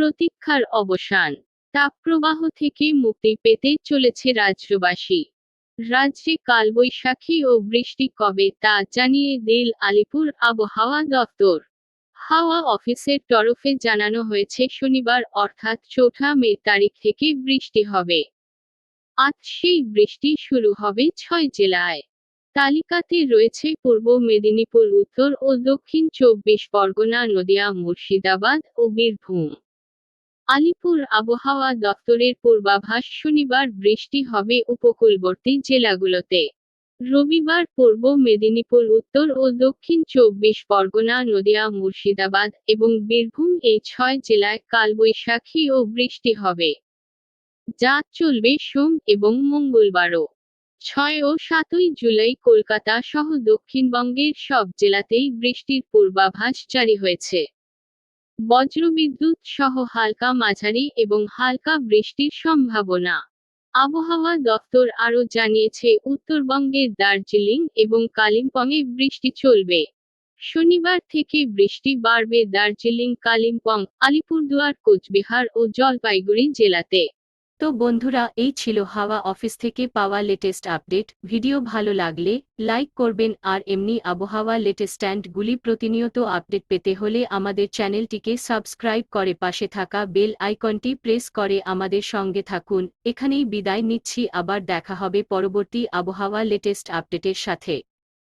প্রতীক্ষার অবসান। তাপপ্রবাহ থেকে মুক্তি পেতে চলেছে রাজ্যবাসী। রাজ্যে কালবৈশাখী ও বৃষ্টি কবে তা জানিয়ে দিল আলিপুর আবহাওয়া দপ্তর। হাওয়া অফিসের তরফে জানানো হয়েছে শনিবার অর্থাৎ চৌঠা মে তারিখ থেকে বৃষ্টি হবে। আজ সেই বৃষ্টি শুরু হবে ছয় জেলায় তালিকাতে রয়েছে পূর্ব মেদিনীপুর, উত্তর ও দক্ষিণ চব্বিশ পরগনা, নদিয়া, মুর্শিদাবাদ ও বীরভূম। আলিপুর আবহাওয়া দপ্তরের পূর্বাভাস, শনিবার বৃষ্টি হবে উপকূলবর্তী জেলাগুলোতে। রবিবার পূর্ব মেদিনীপুর, উত্তর ও দক্ষিণ চব্বিশ পরগনা, নদিয়া, মুর্শিদাবাদ এবং বীরভূম এই ছয় জেলায় কালবৈশাখী ও বৃষ্টি হবে। যা চলবে সোম এবং মঙ্গলবারও। ছয় ও সাতই জুলাই কলকাতা সহ দক্ষিণবঙ্গের সব জেলাতেই বৃষ্টির পূর্বাভাস জারি হয়েছে। বজ্রবিদ্যুৎ সহ হালকা মাঝারি এবং হালকা বৃষ্টির সম্ভাবনা। আবহাওয়া দপ্তর আরও জানিয়েছে, উত্তরবঙ্গের দার্জিলিং এবং কালিম্পংয়ে বৃষ্টি চলবে। শনিবার থেকে বৃষ্টি বাড়বে দার্জিলিং, কালিম্পং, আলিপুরদুয়ার, কোচবিহার ও জলপাইগুড়ি জেলাতে। তো বন্ধুরা, এই ছিল হাওয়া অফিস থেকে পাওয়া লেটেস্ট আপডেট ভিডিও ভালো লাগলে লাইক করবেন আর এমনি আবহাওয়া লেটেস্ট স্ট্যান্ডগুলি প্রতিনিয়ত আপডেট পেতে হলে আমাদের চ্যানেলটিকে সাবস্ক্রাইব করে পাশে থাকা বেল আইকনটি প্রেস করে আমাদের সঙ্গে থাকুন। এখানেই বিদায় নিচ্ছি, আবার দেখা হবে পরবর্তী আবহাওয়া লেটেস্ট আপডেটের সাথে।